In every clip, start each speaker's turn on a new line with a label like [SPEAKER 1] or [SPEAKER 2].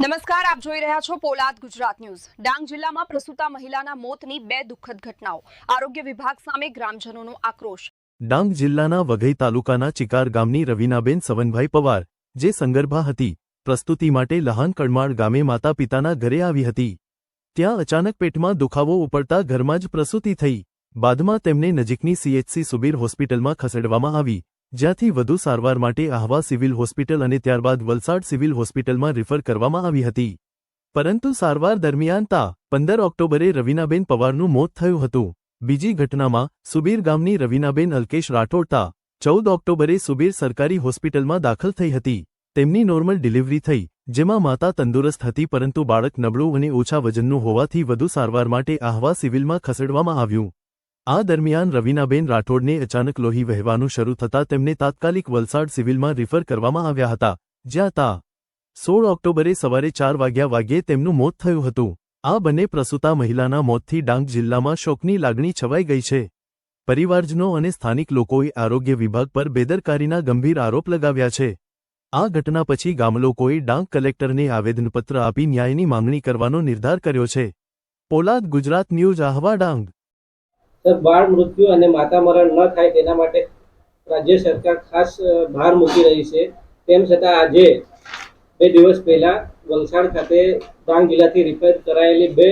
[SPEAKER 1] નમસ્કાર, આપ જોઈ રહ્યા છો પોલાદ ગુજરાત ન્યૂઝ. ડાંગ જિલ્લામાં પ્રસૂતા મહિલાના મોતની બે દુઃખદ ઘટનાઓ. આરોગ્ય વિભાગ સામે ગ્રામજનોનો આક્રોશ.
[SPEAKER 2] ડાંગ જિલ્લાના વઘઈ તાલુકાના ચિકાર ગામની રવિનાબેન સવનભાઈ પવાર, જે સંગર્ભા હતી, પ્રસ્તુતિ માટે લહાન કડમાળ ગામે માતા પિતાના ઘરે આવી હતી. ત્યાં અચાનક પેટમાં દુખાવો ઉપડતા ઘરમાં જ પ્રસૂતિ થઈ. બાદમાં તેમને નજીકની સીએચસી સુબીર હોસ્પિટલમાં ખસેડવામાં આવી. જ્યાંથી વધુ સારવાર માટે આહવા સિવિલ હોસ્પિટલ અને ત્યારબાદ વલસાડ સિવિલ હોસ્પિટલમાં રિફર કરવામાં આવી હતી. પરંતુ સારવાર દરમિયાન તા પંદર ઓક્ટોબરે રવિનાબેન પવારનું મોત થયું હતું. બીજી ઘટનામાં સુબીર ગામની રવિનાબેન અલ્કેશ રાઠોડ તા ચૌદ ઓક્ટોબરે સુબીર સરકારી હોસ્પિટલમાં દાખલ થઈ હતી. તેમની નોર્મલ ડિલિવરી થઈ, જેમાં માતા તંદુરસ્ત હતી પરંતુ બાળક નબળું અને ઓછા વજનનું હોવાથી વધુ સારવાર માટે આહવા સિવિલમાં ખસેડવામાં આવ્યું. આ દરમિયાન રવિનાબેન રાઠોડને અચાનક લોહી વહેવાનું શરૂ થતાં તેમને તાત્કાલિક વલસાડ સિવિલમાં રિફર કરવામાં આવ્યા હતા, જ્યાં તા સોળ ઓક્ટોબરે સવારે ચાર વાગ્યા વાગ્યે તેમનું મોત થયું હતું. આ બંને પ્રસૂતા મહિલાના મોતથી ડાંગ જિલ્લામાં શોકની લાગણી છવાઈ ગઈ છે. પરિવારજનો અને સ્થાનિક લોકોએ આરોગ્ય વિભાગ પર બેદરકારીના ગંભીર આરોપ લગાવ્યા છે. આ ઘટના પછી ગામલોકોએ ડાંગ કલેક્ટરને આવેદનપત્ર આપી ન્યાયની માંગણી કરવાનો નિર્ધાર કર્યો છે. પોલાદ ગુજરાત ન્યૂઝ, આહવા ડાંગ.
[SPEAKER 3] બાળ મૃત્યુ અને માતા મરણ ન થાય તેના માટે રાજ્ય સરકાર ખાસ ભાર મૂકી રહી છે. તેમ છતાં આજે બે દિવસ પહેલા વલસાડ ખાતે ડાંગ જિલ્લાથી રિપેર કરાયેલી બે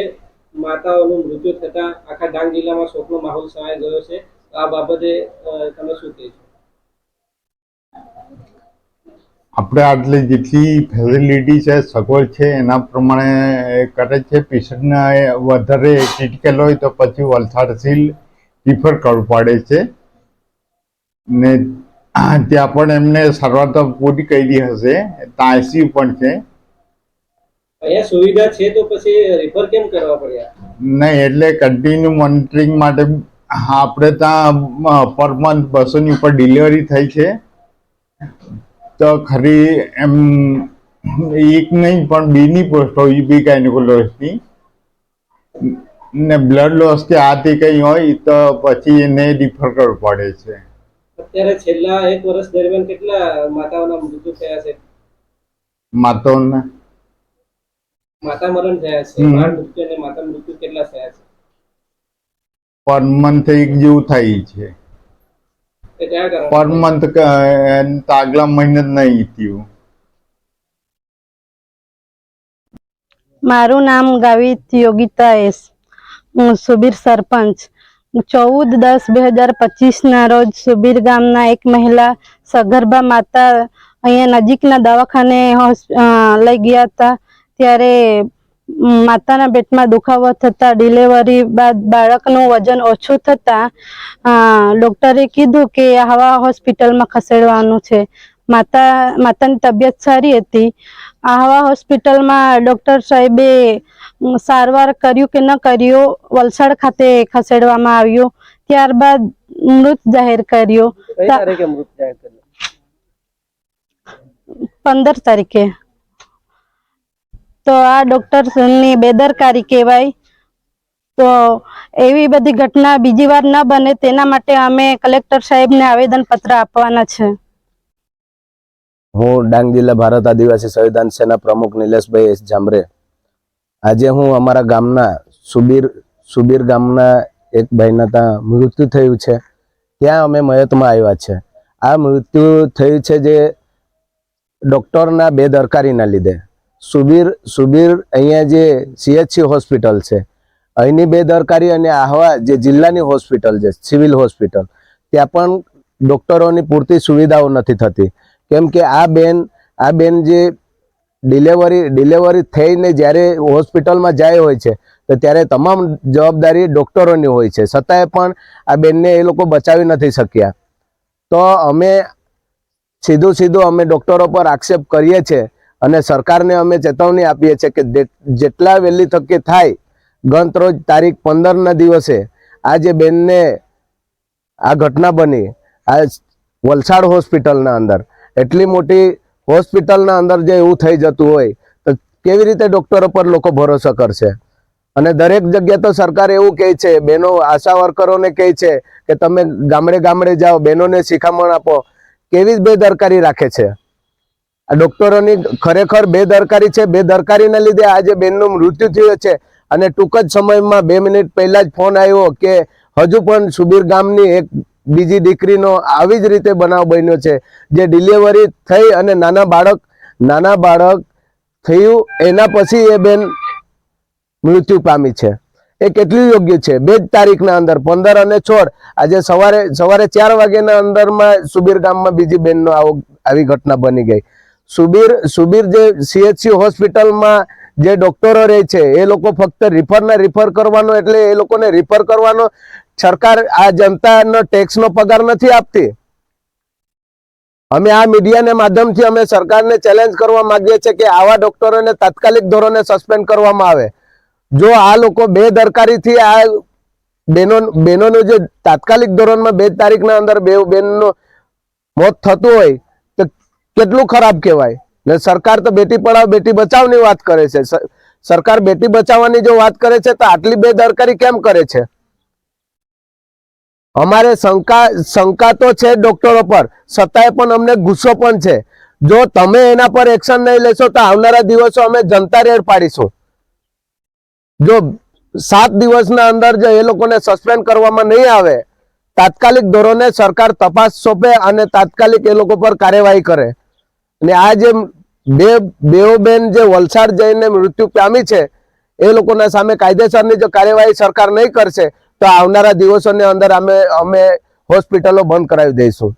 [SPEAKER 3] માતાઓનું મૃત્યુ થતાં આખા ડાંગ જિલ્લામાં શોકનો માહોલ છવાઈ ગયો છે. આ બાબતે તમે શું કહેશો?
[SPEAKER 4] આપણે આટલી જેટલી ફેસિલિટી છે, સગવડ છે, એના પ્રમાણે કરે છે. પેશન્ટને વધારે ક્રિટિકલ હોય તો પછી વલસાડ સિલ રિફર કરવું પડે છે. ને ત્યાં પણ એમને સારવાર તો પૂરી કરી હશે. ત્યાં આઈસીયુ પણ છે.
[SPEAKER 3] અહીંયા સુવિધા છે તો પછી રિફર કેમ કરવા પડ્યા?
[SPEAKER 4] નહીં એટલે કન્ટિન્યુ મોનિટરિંગ માટે આપણે ત્યાં પર મંથ બસોની ઉપર ડિલિવરી થઈ છે. તો ખરી એમ એક નહીં પણ બેની પોસ્ટ હોય બી ગાયનેકોલોજીની ને બ્લડ લોસ કે આથી કઈ હોય તો પછી એને રિફર કરવું પડે છે.
[SPEAKER 3] અત્યારે છેલ્લા એક વર્ષ દરમિયાન કેટલા માતાઓના મૃત્યુ થયા છે?
[SPEAKER 4] માતાઓના?
[SPEAKER 3] માતા મરણ થયા છે બાળ મૃત્યુ અને માતા મૃત્યુ કેટલા થયા છે?
[SPEAKER 4] પર મંથ એક જેવું થાય છે. પર મંથ આગલા મહિને નહીં થયું.
[SPEAKER 5] મારું નામ ગાવિત યોગિતા એસ. સુબીર સરપંચ. ચૌદ દસ બે હજાર પચીસના રોજ સુબીર ગામના એક મહિલા સગર્ભા માતા અહીંયા નજીકના દવાખાને લઈ ગયા હતા. ત્યારે માતાના પેટમાં દુખાવો થતાં, ડિલિવરી બાદ બાળકનું વજન ઓછું થતાં ડૉક્ટરે કીધું કે આવા હોસ્પિટલમાં ખસેડવાનું છે. માતા, માતાની તબિયત સારી હતી. આહવા હોસ્પિટલમાં ડૉક્ટર સાહેબે સારવાર કર્યું કે ન કર્યું વલસાડ ખાતે ખસેડવામાં આવ્યો ત્યારબાદ મૃત જાહેર કર્યો. પંદર તારીખે. તો આ ડૉક્ટરની બેદરકારી કહેવાય. તો એવી બધી ઘટના બીજી વાર ન બને તેના માટે અમે કલેક્ટર સાહેબને આવેદનપત્ર આપવાના છે.
[SPEAKER 6] હું ડાંગ જિલ્લા ભારત આદિવાસી સંવિધાન સેના પ્રમુખ નિલેશભાઈ એસ જામરે આજે હું અમારા ગામના સુબીર સુબીર ગામના એક ભાઈના ત્યાં મૃત્યુ થયું છે. ત્યાં અમે મયતમાં આવ્યા છે. આ મૃત્યુ થયું છે જે ડૉક્ટરના બેદરકારીના લીધે. સુબીર સુબીર અહીંયા જે સીએચસી હોસ્પિટલ છે, અહીંની બેદરકારી અને આહવા જે જિલ્લાની હોસ્પિટલ છે, સિવિલ હોસ્પિટલ, ત્યાં પણ ડૉક્ટરોની પૂરતી સુવિધાઓ નથી થતી. કેમ કે આ બેન આ બેન જે ડિલેવરી ડિલેવરી થઈને જ્યારે હોસ્પિટલમાં જાય હોય છે, તો ત્યારે તમામ જવાબદારી ડૉક્ટરોની હોય છે. છતાંય પણ આ બેનને એ લોકો બચાવી નથી શક્યા. તો અમે સીધું સીધું અમે ડૉક્ટરો પર આક્ષેપ કરીએ છીએ અને સરકારને અમે ચેતવણી આપીએ છીએ કે જેટલા વહેલી તકે થાય ગણતરોજ તારીખ પંદરના દિવસે આ જે બેનને આ ઘટના બની, આ વલસાડ હોસ્પિટલના અંદર, એટલી મોટી હોસ્પિટલના અંદર જે એવું થઈ જતું હોય, તો કેવી રીતે ડૉક્ટરો પર લોકો ભરોસો કરશે? અને દરેક જગ્યાએ તો સરકાર એવું કહે છે, બહેનો આશા વર્કરોને કહે છે કે તમે ગામડે ગામડે જાઓ, બહેનોને શિખામણ આપો. કેવી બેદરકારી રાખે છે? આ ડોક્ટરોની ખરેખર બેદરકારી છે. બેદરકારીને લીધે આજે બેનનું મૃત્યુ થયું છે અને ટૂંક જ સમયમાં બે મિનિટ પહેલાં જ ફોન આવ્યો કે હજુ પણ સુબીર ગામની એક બીજી દીકરીનો આવી જ રીતે બનાવ બન્યો છે, જે ડિલિવરી થઈ અને નાના બાળક નાના બાળક થયું, એના પછી એ બેન મૃત્યુ પામી છે. એ કેટલી યોગ્ય છે? બે જ તારીખના અંદર, પંદર અને છોડ આજે સવારે સવારે ચાર વાગ્યાના અંદરમાં સુબીર ગામમાં બીજી બેનનો આવો ઘટના બની ગઈ. સુબીર સુબીર જે સીએચસી હોસ્પિટલમાં જે ડોક્ટરો રહે છે, એ લોકો ફક્ત રિફરના રિફર કરવાનો, એટલે એ લોકોને રિફર કરવાનો સરકાર આ જનતાનો ટેક્સનો પગાર નથી આપતી. અમે આ મીડિયાને માધ્યમથી અમે સરકારને ચેલેન્જ કરવા માંગીએ છીએ કે આવા ડોક્ટરોને તાત્કાલિક ધોરણે સસ્પેન્ડ કરવામાં આવે. જો આ લોકો બેદરકારીથી આ બેનો, બેનોનું જે તાત્કાલિક ધોરણમાં બે તારીખના અંદર બે બેનનું મોત થતું હોય, તો કેટલું ખરાબ કહેવાય? ને સરકાર તો બેટી પઢાવ, બેટી બચાવની વાત કરે છે. સરકાર બેટી બચાવવાની જો વાત કરે છે, તો આટલી બેદરકારી કેમ કરે છે? અમારે શંકા શંકા તો છે ડોક્ટરો પર. છતાંય પણ અમને ગુસ્સો પણ છે. જો તમે એના પર એક્શન નહીં લેશો તો આવનારા દિવસો અમે જનતા રેડ પાડીશું. જો સાત દિવસના અંદર જો એ લોકોને સસ્પેન્ડ કરવામાં નહીં આવે, તાત્કાલિક ધોરણે સરકાર તપાસ સોંપે અને તાત્કાલિક એ લોકો પર કાર્યવાહી કરે. અને આ જે બે બેઓ બેન જે વલસાડ જઈને મૃત્યુ પામી છે, એ લોકોના સામે કાયદેસરની જો કાર્યવાહી સરકાર નહીં કરશે તો આવનારા દિવસોની અંદર અમે અમે હોસ્પિટલો બંધ કરાવી દઈશું.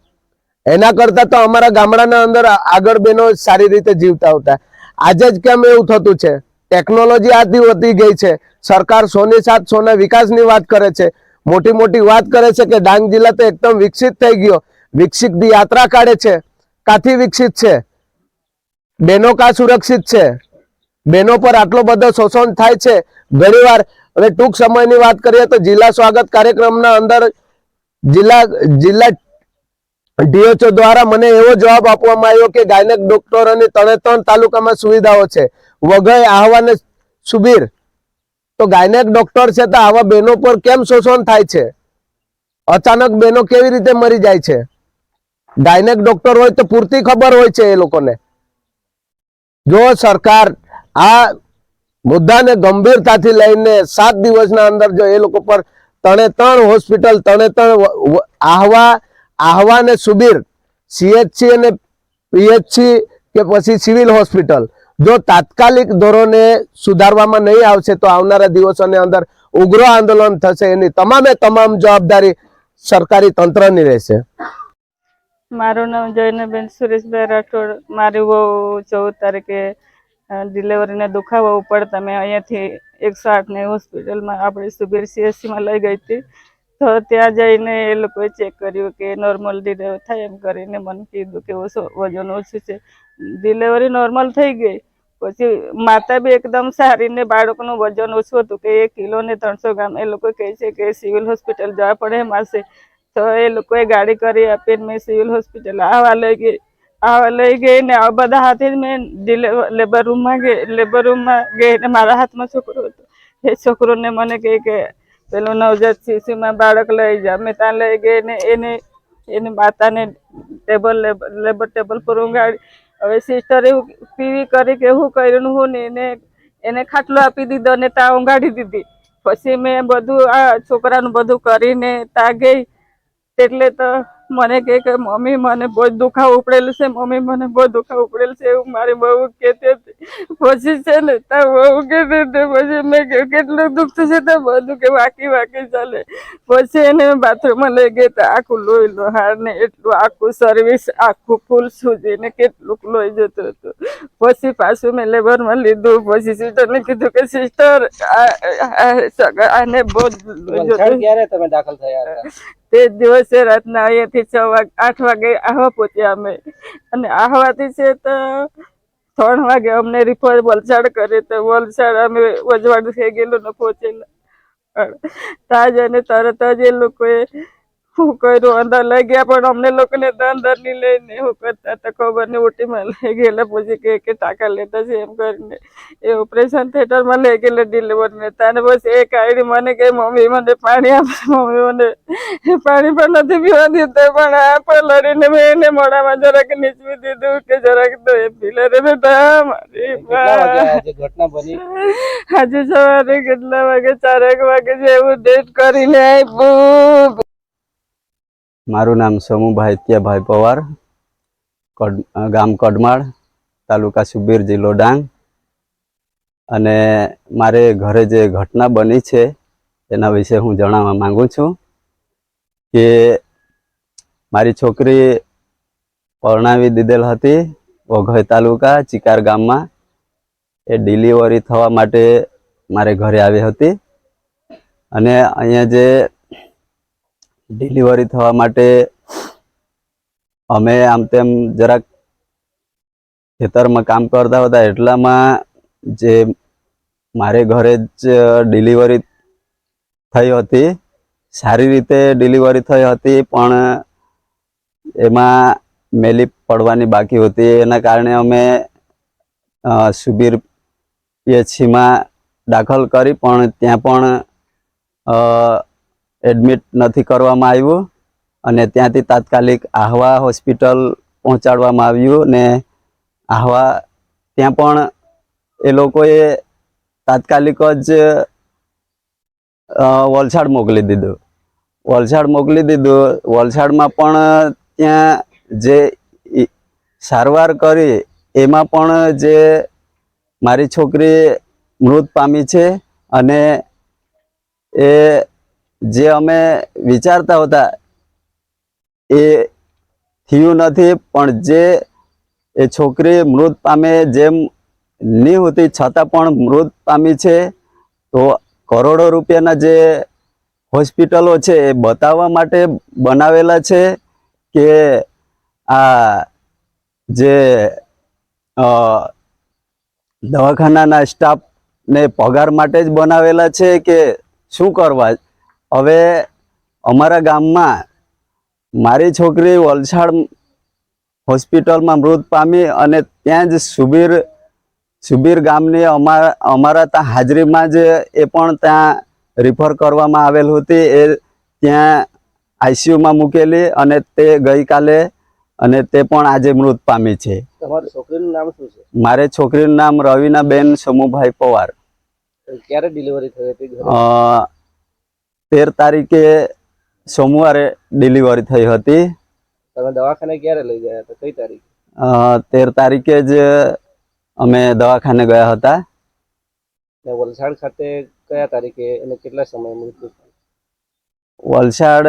[SPEAKER 6] એના કરતા તો અમારા ગામડાના અંદર આગળ બેનો સારી રીતે જીવતા હતા આજે જ કેમ એવું થતું છે? ટેકનોલોજી આટલી વધી ગઈ છે. સરકાર સોની સાથ, સોના વિકાસની વાત કરે છે. મોટી મોટી વાત કરે છે કે ડાંગ જિલ્લા તો એકદમ વિકસિત થઈ ગયો. વિકસિત યાત્રા કાઢે છે. કાથી વિકસિત છે? બેનો કા સુરક્ષિત છે? બેનો પર આટલો બધો શોષણ થાય છે? ઘણીવાર હવે ટૂંક સમયની વાત કરીએ તો જિલ્લા સ્વાગત કાર્યક્રમના અંદર જિલ્લા જિલ્લા ડીએચઓ દ્વારા મને એવો જવાબ આપવામાં આવ્યો કે ગાયનેક ડોક્ટરોની ત્રણે ત્રણ તાલુકામાં સુવિધાઓ છે. વઘઈ, આહવા અને સુબીર. તો ગાયનેક ડોક્ટર છે તો આવા બહેનો પર કેમ શોષણ થાય છે? અચાનક બહેનો કેવી રીતે મરી જાય છે? ગાયનેક ડોક્ટર હોય તો પૂરતી ખબર હોય છે એ લોકોને. જો સરકાર આ મુદ્દાને ગંભીરતાથી લઈને સાત દિવસના અંદર જો એ લોકો પર તણે ત્રણ હોસ્પિટલ તણે ત્રણ આહવા આહવા ને સુબીર સીએચસી અને પીએચસી કે પછી સિવિલ હોસ્પિટલ, જો તાત્કાલિક ધોરણે સુધારવામાં નહીં આવશે તો આવનારા દિવસોની અંદર ઉગ્ર આંદોલન થશે. એની તમામે તમામ જવાબદારી સરકારી તંત્રની રહેશે.
[SPEAKER 7] મારું નામ જયનાબેન સુરેશભાઈ રાઠોડ. મારી બહુ ચૌદ તારીખે ડિલિવરીને દુખાવો ઉપર તમે અહીંયાથી એકસો આઠની હોસ્પિટલમાં આપણે સુબીર સીએસસીમાં લઈ ગઈ હતી. તો ત્યાં જઈને એ લોકોએ ચેક કર્યું કે નોર્મલ ડિલેવર થાય એમ કરીને મને કીધું કે ઓછો વજન ઓછું છે. ડિલિવરી નોર્મલ થઈ ગઈ. પછી માતા બી એકદમ સારી ને બાળકનું વજન ઓછું હતું કે એક કિલો ને ત્રણસો ગ્રામ. એ લોકો કહે છે કે સિવિલ હોસ્પિટલ જવા પડે માસે તો એ લોકોએ ગાડી કરી આપીને મેં સિવિલ હોસ્પિટલ આવા લઈ ગઈ લઈ ગઈ ને બધા હાથે જ મેં લેબર રૂમમાં ગઈ લેબર રૂમમાં ગઈ ને મારા હાથમાં છોકરો હતો. એ છોકરોને મને કહે કે, પેલું નવજાત શિશુમાં બાળક લઈ જા. મેં ત્યાં લઈ ગઈ ને એને, એની માતાને ટેબલ લેબર ટેબલ પર ઊંઘાડી હવે સિસ્ટરે એવું પીવી કરી કે હું કર્યું હું ને એને એને ખાટલો આપી દીધો ને ત્યાં ઊંઘાડી દીધી. પછી મેં બધું આ છોકરાનું બધું કરીને ત્યાં ગઈ. એટલે તો મને કહે કે મમ્મી મને બહુ દુખાવ ઉપડેલું છે મમ્મી મને બહુ દુખાવ ઉપડેલું છે એવું મારી બહુ કહેતી હતી પછી છે ને તાર બહુ કહેતી હતી પછી મેં કહ્યું કેટલું દુઃખ થશે તો બધું કે વાકી વાકી ચાલે પછી એને બાથરૂમમાં લઈ ગઈ તો આખું લોહી લોહાર ને એટલું આખું સર્વિસ આખું ફૂલ સૂજીને કેટલું લોહી જતું હતું પછી પાછું મેં લેબરમાં લીધું પછી સિસ્ટરને કીધું કે સિસ્ટર આને બહુ લોહી
[SPEAKER 3] ક્યારે તમે દાખલ થયા
[SPEAKER 7] તે દિવસે રાતના અહીંયાથી છ વાગે, આઠ વાગે આહવા પહોંચ્યા અમે. અને આહવાથી છે તો ત્રણ વાગે અમને રિફર વલસાડ કરે તો વલસાડ અમે વજવાડ થઈ ગયેલું ને પહોંચેલા. ત્યાં જઈને તરત જ એ લોકોએ હું કર્યું? અંદર લઈ ગયા પણ અમને લોકોને તો અંદર નહીં લઈને હું કરતા હતા. ખબર નહીં ઓટીમાં લઈ ગયેલા. પછી કે કે ટાંકા લેતા છે એમ કરીને. એ ઓપરેશન થિયેટરમાં લઈ ગયેલા ડિલિવરીને તાને બસ એક આઈડી મને કે મમ્મી મને પાણી આપે. મમ્મી મને પાણી પણ નથી પીવા દીધું પણ આ લડીને મેં એને મોડામાં જરાક નીચવી દીધું કે જરાક તો એ પી લે રે બેટા મારી આજે સવારે કેટલા વાગે? ચારેક વાગે જેવું ડેટ કરીને આપ્યું
[SPEAKER 8] મારું નામ સમુભાઈ ત્યાભાઈ પવાર, કડ ગામ કડમાળ, તાલુકા સુબીર જિલ્લો ડાંગ. અને મારે ઘરે જે ઘટના બની છે, એના વિશે હું જણાવવા માંગુ છું કે મારી છોકરી પરણાવી દીધેલ હતી વઘઈ તાલુકા, ચિકાર ગામમાં. એ ડિલિવરી થવા માટે મારે ઘરે આવી હતી. અને અહીંયા જે ડિલિવરી થવા માટે અમે આમ તેમ જરાક ખેતરમાં કામ કરતા હતા, એટલામાં જે મારે ઘરે જ ડિલિવરી થઈ હતી, સારી રીતે ડિલિવરી થઈ હતી, પણ એમાં મેલી પડવાની બાકી હતી. એના કારણે અમે સુબીર પીએચસીમાં દાખલ કરી, પણ ત્યાં પણ એડમિટ નથી કરવામાં આવ્યું અને ત્યાંથી તાત્કાલિક આહવા હોસ્પિટલ પહોંચાડવામાં આવ્યું ને આહવા ત્યાં પણ એ લોકોએ તાત્કાલિક જ વલસાડ મોકલી દીધું. વલસાડ મોકલી દીધું. વલસાડમાં પણ ત્યાં જે સારવાર કરી એમાં પણ જે મારી છોકરી મૃત પામી છે અને એ જે અમે વિચારતા હતા, એ થયું નથી, પણ જે એ છોકરી મૃત પામે જેમ નહીં હોતી, છતાં પણ મૃત પામી છે, તો કરોડો રૂપિયાના જે હોસ્પિટલો છે, એ બતાવવા માટે બનાવેલા છે કે આ જે દવાખાનાના સ્ટાફને પગાર માટે જ બનાવેલા છે કે શું કરવા હવે અમારા ગામમાં મારી છોકરી વલસાડ હોસ્પિટલમાં મૃત પામી અને ત્યાં જ સુબીર સુબીર ગામની અમારા અમારા ત્યાં હાજરીમાં જ એ પણ ત્યાં રિફર કરવામાં આવેલ હતી. એ ત્યાં આઈસીયુમાં મૂકેલી અને તે ગઈકાલે અને તે પણ આજે મૃત પામી છે.
[SPEAKER 3] મારે છોકરીનું નામ
[SPEAKER 8] રવિના બેન રવિનાબેન સમુભાઈ પવાર.
[SPEAKER 3] ક્યારે ડિલિવરી થઈ હતી
[SPEAKER 8] તેર તારીખે સોમવારે ડિલિવરી થઈ હતી.
[SPEAKER 3] તમે દવાખાને ક્યારે લઈ ગયા હતા? કઈ તારીખે?
[SPEAKER 8] અ, તેર તારીખે જ અમે દવાખાને ગયા હતા.
[SPEAKER 3] વલસાડ ખાતે કયા તારીખે અને કેટલા સમય મૃત્યુ
[SPEAKER 8] વલસાડ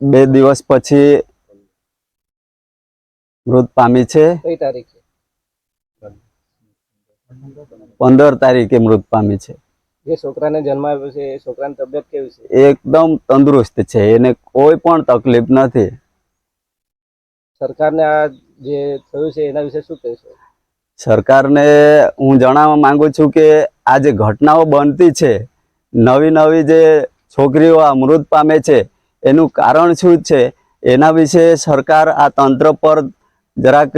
[SPEAKER 8] બે દિવસ પછી મૃત પામી છે.
[SPEAKER 3] કઈ તારીખે?
[SPEAKER 8] પંદર તારીખે મૃત પામી છે.
[SPEAKER 3] જે છોકરાને જન્માવ્યો છે એ છોકરાની તબિયત કેવી છે?
[SPEAKER 8] એકદમ તંદુરસ્ત છે. એને કોઈ પણ તકલીફ નથી.
[SPEAKER 3] સરકારને આ જે થયું છે એના વિશે શું કહેશો?
[SPEAKER 8] સરકારને હું જણાવવા માંગુ છું કે આ જે ઘટનાઓ બનતી છે નવી નવી જે છોકરીઓ આ મૃત પામે છે એનું કારણ શું છે? એના વિશે સરકાર આ તંત્ર પર જરાક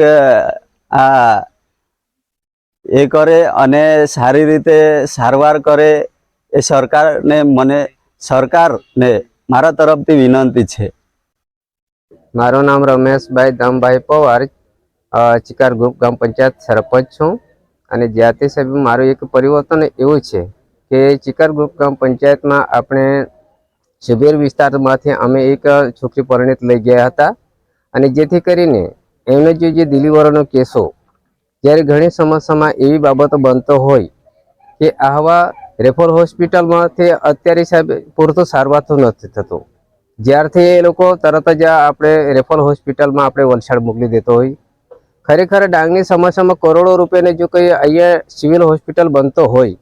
[SPEAKER 8] આ એ કરે અને સારી રીતે સારવાર કરે એ સરકારને મને, સરકારને મારા તરફથી વિનંતી છે.
[SPEAKER 9] મારું નામ રમેશભાઈ દામભાઈ પવાર ચિકાર ગ્રુપ ગ્રામ પંચાયત સરપંચ છું અને જ્યાંથી સાહેબ મારું એક પરિવર્તન એવું છે કે ચિકાર ગ્રુપ ગ્રામ પંચાયતમાં આપણે શિબિર વિસ્તારમાંથી અમે એક છોકરી પરિણીત લઈ ગયા હતા અને જેથી કરીને એમને જે જે ડિલિવરીનો કેસો જ્યારે ઘણી સમસ્યામાં એવી બાબતો બનતો હોય કે આવા રેફર હોસ્પિટલમાંથી અત્યારે સાહેબ પૂરતું સારવાર તો નથી થતું. જ્યારથી એ લોકો તરત જ આપણે રેફર હોસ્પિટલમાં આપણે વલસાડ મોકલી દેતો હોય. ખરેખર ડાંગની સમસ્યામાં કરોડો રૂપિયાની જો કંઈ અહીંયા સિવિલ હોસ્પિટલ બનતો હોય,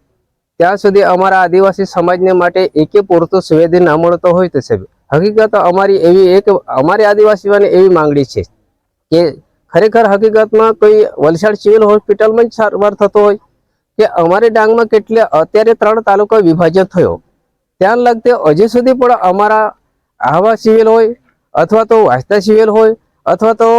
[SPEAKER 9] ત્યાં સુધી અમારા આદિવાસી સમાજને માટે એકે પૂરતો સુવેદી ના મળતો હોય તો સાહેબ. હકીકત અમારી એવી એક, અમારી આદિવાસીઓની એવી માંગણી છે કે ખરેખર હકીકતમાં કોઈ વલસાડ સિવિલ હોસ્પિટલમાં જ સારવાર થતો હોય કે અમારી ડાંગમાં કેટલે અત્યારે ત્રણ તાલુકા વિભાજન થયો. ત્યાં લગતે હજી સુધી પણ અમારા આહવા સિવિલ હોય અથવા તો વાસ્તા સિવિલ હોય અથવા તો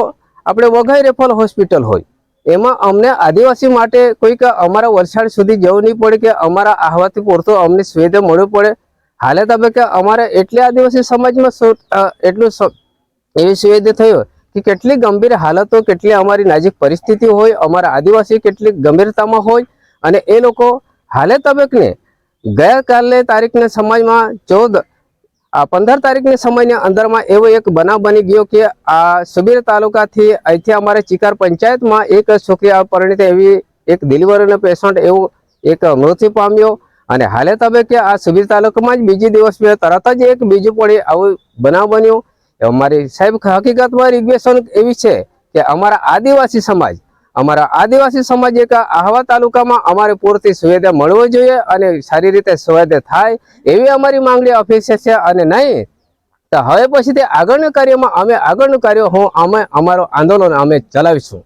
[SPEAKER 9] આપણે વઘઈ રેફલ હોસ્પિટલ હોય. એમાં અમને આદિવાસી માટે કોઈક અમારા વલસાડ સુધી જવું નહીં પડે કે અમારા આહવાથી પૂરતો અમને સુવિધા મળવું પડે. હાલે તમે કે અમારે એટલે આદિવાસી સમાજમાં એટલું એવી સુવિધા થયો કે કેટલી ગંભીર હાલતો, કેટલી અમારી નાજીક પરિસ્થિતિ હોય, અમારા આદિવાસી કેટલી ગંભીરતામાં હોય, અને એ લોકો હાલે તબકને? ગયા તારીખને સમયમાં ચૌદ, આ પંદર તારીખની સમયની અંદરમાં એવો એક બનાવ બની ગયો કે આ સુબીર તાલુકાથી અહીંથી અમારે ચિકાર પંચાયતમાં એક છોકરી પરિણીત એવી એક ડિલિવરીનો પેશન્ટ એવું એક મૃત્યુ પામ્યો. અને હાલે તબક્કે આ સુબીર તાલુકામાં જ બીજી દિવસ તરત જ એક બીજું પડી આવું બનાવ બન્યો. અમારી સાહેબ, હકીકતમાં રિક્વેશન એવી છે કે અમારા આદિવાસી સમાજ, અમારા આદિવાસી સમાજ એક આહવા તાલુકામાં અમારે પૂરતી સુવિધા મળવી જોઈએ અને સારી રીતે સુવિધા થાય એવી અમારી માંગણી અપેક્ષા છે અને નહીં, તો હવે પછી તે આગળના કાર્યમાં અમે આગળનું કાર્ય હું અમે અમારો આંદોલન અમે ચલાવીશું.